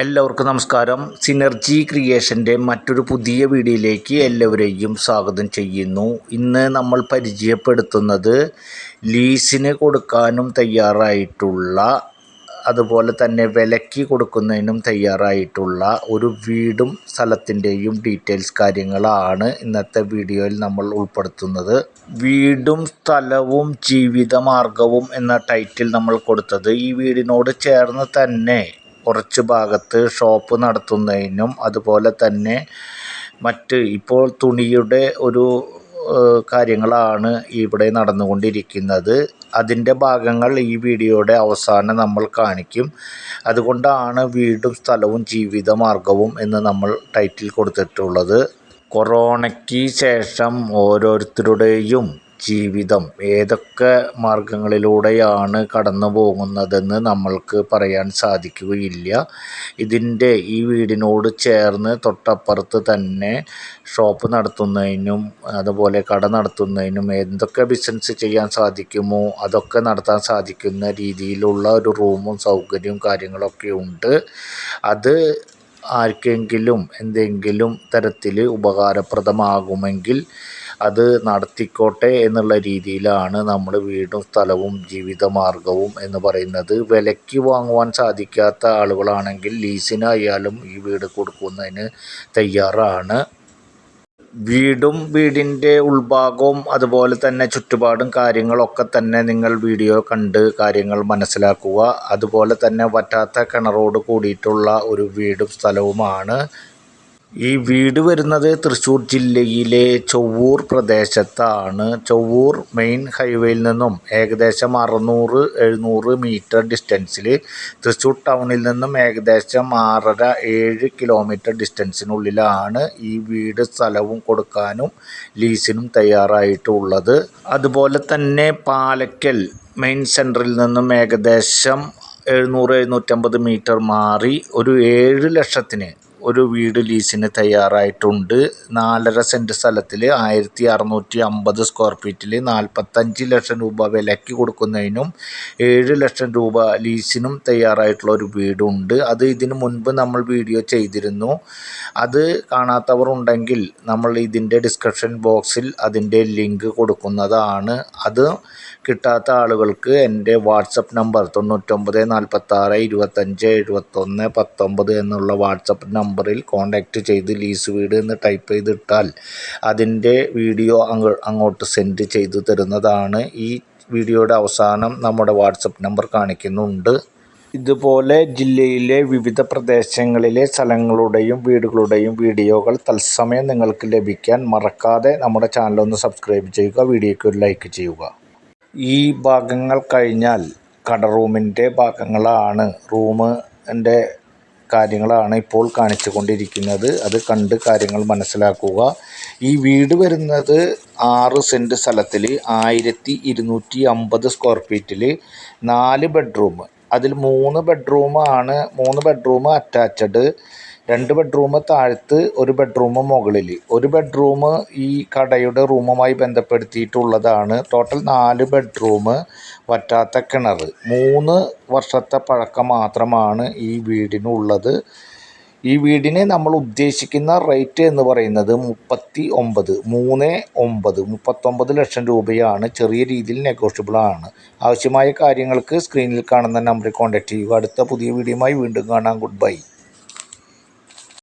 എല്ലാവർക്കും നമസ്കാരം. സിനർജി ക്രിയേഷന്റെ മറ്റൊരു പുതിയ വീഡിയോയിലേക്ക് എല്ലാവരെയും സ്വാഗതം ചെയ്യുന്നു. ഇന്ന് നമ്മൾ പരിചയപ്പെടുത്തുന്നത് ലീസിന് കൊടുക്കാനും തയ്യാറായിട്ടുള്ള അതുപോലെ തന്നെ വിലയ്ക്ക് കൊടുക്കുന്നതിനും തയ്യാറായിട്ടുള്ള ഒരു വീടും സ്ഥലത്തിന്റെയും ഡീറ്റെയിൽസ് കാര്യങ്ങളാണ് ഇന്നത്തെ വീഡിയോയിൽ നമ്മൾ ഉൾപ്പെടുത്തുന്നത്. വീടും സ്ഥലവും ജീവിതമാർഗവും എന്ന ടൈറ്റിൽ നമ്മൾ കൊടുത്തത് ഈ വീടിനോട് ചേർന്ന് തന്നെ കുറച്ച് ഭാഗത്ത് ഷോപ്പ് നടത്തുന്നതിനും അതുപോലെ തന്നെ മറ്റ് ഇപ്പോൾ തുണിയുടെ ഒരു കാര്യങ്ങളാണ് ഇവിടെ നടന്നുകൊണ്ടിരിക്കുന്നത്. അതിന്റെ ഭാഗങ്ങൾ ഈ വീഡിയോയുടെ അവസാനം നമ്മൾ കാണിക്കും. അതുകൊണ്ടാണ് വീടും സ്ഥലവും ജീവിത മാർഗവും എന്ന് നമ്മൾ ടൈറ്റിൽ കൊടുത്തിട്ടുള്ളത്. കൊറോണയ്ക്ക് ശേഷം ഓരോരുത്തരുടെയും ജീവിതം. ഏതൊക്കെ മാർഗങ്ങളിലൂടെയാണ് കടന്നു പോകുന്നതെന്ന് നമ്മൾക്ക് പറയാൻ സാധിക്കുകയില്ല. ഇതിന്റെ ഈ വീടിനോട് ചേർന്ന് തൊട്ടപ്പുറത്ത് തന്നെ ഷോപ്പ് നടത്തുന്നതിനും അതുപോലെ കട നടത്തുന്നതിനും എന്തൊക്കെ ബിസിനസ് ചെയ്യാൻ സാധിക്കുമോ അതൊക്കെ നടത്താൻ സാധിക്കുന്ന രീതിയിലുള്ള ഒരു റൂമും സൗകര്യവും കാര്യങ്ങളൊക്കെ ഉണ്ട്. അത് ആർക്കെങ്കിലും എന്തെങ്കിലും തരത്തിൽ ഉപകാരപ്രദമാകുമെങ്കിൽ അത് നടത്തിക്കോട്ടെ എന്നുള്ള രീതിയിലാണ് നമ്മൾ വീടും സ്ഥലവും ജീവിത മാർഗവും എന്ന് പറയുന്നത്. വിലയ്ക്ക് വാങ്ങുവാൻ സാധിക്കാത്ത ആളുകളാണെങ്കിൽ ലീസിനായാലും ഈ വീട് കൊടുക്കുന്നതിന് തയ്യാറാണ്. വീടും വീടിന്റെ ഉൾഭാഗവും അതുപോലെ തന്നെ ചുറ്റുപാടും കാര്യങ്ങളൊക്കെ തന്നെ നിങ്ങൾ വീഡിയോ കണ്ട് കാര്യങ്ങൾ മനസ്സിലാക്കുക. അതുപോലെ തന്നെ വറ്റാത്ത കിണറോട് കൂടിയിട്ടുള്ള ഒരു വീടും സ്ഥലവുമാണ്. ഈ വീട് വരുന്നത് തൃശ്ശൂർ ജില്ലയിലെ ചൊവ്വൂർ പ്രദേശത്താണ്. ചൊവ്വൂർ മെയിൻ ഹൈവേയിൽ നിന്നും ഏകദേശം അറുന്നൂറ് എഴുന്നൂറ് മീറ്റർ ഡിസ്റ്റൻസിൽ തൃശ്ശൂർ ടൗണിൽ നിന്നും ഏകദേശം ആറര ഏഴ് കിലോമീറ്റർ ഡിസ്റ്റൻസിനുള്ളിലാണ് ഈ വീട് സ്ഥലവും കൊടുക്കാനും ലീസിനും തയ്യാറായിട്ടുള്ളത്. അതുപോലെ തന്നെ പാലക്കൽ മെയിൻ സെന്ററിൽ നിന്നും ഏകദേശം എഴുന്നൂറ് എഴുന്നൂറ്റമ്പത് മീറ്റർ മാറി ഒരു ഏഴ് ലക്ഷത്തിന് ഒരു വീട് ലീസിന് തയ്യാറായിട്ടുണ്ട്. നാലര സെന്റ് സ്ഥലത്തിൽ ആയിരത്തി അറുന്നൂറ്റി അമ്പത് സ്ക്വയർ ഫീറ്റിൽ നാൽപ്പത്തഞ്ച് ലക്ഷം രൂപ വിലയ്ക്ക് കൊടുക്കുന്നതിനും ഏഴ് ലക്ഷം രൂപ ലീസിനും തയ്യാറായിട്ടുള്ള ഒരു വീടുണ്ട്. അത് ഇതിനു മുൻപ് നമ്മൾ വീഡിയോ ചെയ്തിരുന്നു. അത് കാണാത്തവർ ഉണ്ടെങ്കിൽ നമ്മൾ ഇതിന്റെ ഡിസ്ക്രിപ്ഷൻ ബോക്സിൽ അതിന്റെ ലിങ്ക് കൊടുക്കുന്നതാണ്. അത് കിട്ടാത്ത ആളുകൾക്ക് എന്റെ വാട്സപ്പ് നമ്പർ തൊണ്ണൂറ്റൊമ്പത് നാൽപ്പത്താറ് ഇരുപത്തഞ്ച് എഴുപത്തൊന്ന് പത്തൊമ്പത് എന്നുള്ള വാട്സപ്പ് നമ്പറിൽ കോൺടാക്റ്റ് ചെയ്ത് ലീസ് വീട് എന്ന് ടൈപ്പ് ചെയ്തിട്ടാൽ അതിന്റെ വീഡിയോ അങ്ങ് അങ്ങോട്ട് സെൻഡ് ചെയ്തു തരുന്നതാണ്. ഈ വീഡിയോയുടെ അവസാനം നമ്മുടെ വാട്സപ്പ് നമ്പർ കാണിക്കുന്നുണ്ട്. ഇതുപോലെ ജില്ലയിലെ വിവിധ പ്രദേശങ്ങളിലെ സ്ഥലങ്ങളുടെയും വീടുകളുടെയും വീഡിയോകൾ തത്സമയം നിങ്ങൾക്ക് ലഭിക്കാൻ മറക്കാതെ നമ്മുടെ ചാനൽ ഒന്ന് സബ്സ്ക്രൈബ് ചെയ്യുക വീഡിയോയ്ക്ക് ഒരു ലൈക്ക് ചെയ്യുക. ഈ ഭാഗങ്ങൾ കഴിഞ്ഞാൽ കട റൂമിന്റെ ഭാഗങ്ങളാണ്. റൂമിന്റെ കാര്യങ്ങളാണ് ഇപ്പോൾ കാണിച്ചു കൊണ്ടിരിക്കുന്നത് അത് കണ്ട് കാര്യങ്ങൾ മനസ്സിലാക്കുക. ഈ വീട് വരുന്നത് ആറ് സെന്റ് സ്ഥലത്തിൽ ആയിരത്തി ഇരുന്നൂറ്റി അമ്പത് സ്ക്വയർ ഫീറ്റിൽ നാല് ബെഡ്റൂം അതിൽ മൂന്ന് ബെഡ്റൂമാണ് മൂന്ന് ബെഡ്റൂം അറ്റാച്ചഡ് രണ്ട് ബെഡ്റൂം താഴത്ത് ഒരു ബെഡ്റൂം മുകളിൽ. ഒരു ബെഡ്റൂം ഈ കടയുടെ റൂമുമായി ബന്ധപ്പെടുത്തിയിട്ടുള്ളതാണ്. ടോട്ടൽ നാല് ബെഡ്റൂം വറ്റാത്ത കിണർ മൂന്ന് വർഷത്തെ പഴക്കം മാത്രമാണ് ഈ വീടിനുള്ളത്. ഈ വീടിന് നമ്മൾ ഉദ്ദേശിക്കുന്ന റേറ്റ് എന്ന് പറയുന്നത് മുപ്പത്തി ഒമ്പത് മൂന്ന് ഒമ്പത് മുപ്പത്തൊമ്പത് ലക്ഷം രൂപയാണ്. ചെറിയ രീതിയിൽ നെഗോഷ്യബിൾ ആണ്. ആവശ്യമായ കാര്യങ്ങൾക്ക് സ്ക്രീനിൽ കാണുന്ന നമ്പറിൽ കോൺടാക്റ്റ് ചെയ്യുക. അടുത്ത പുതിയ വീഡിയോയുമായി വീണ്ടും കാണാം. Good bye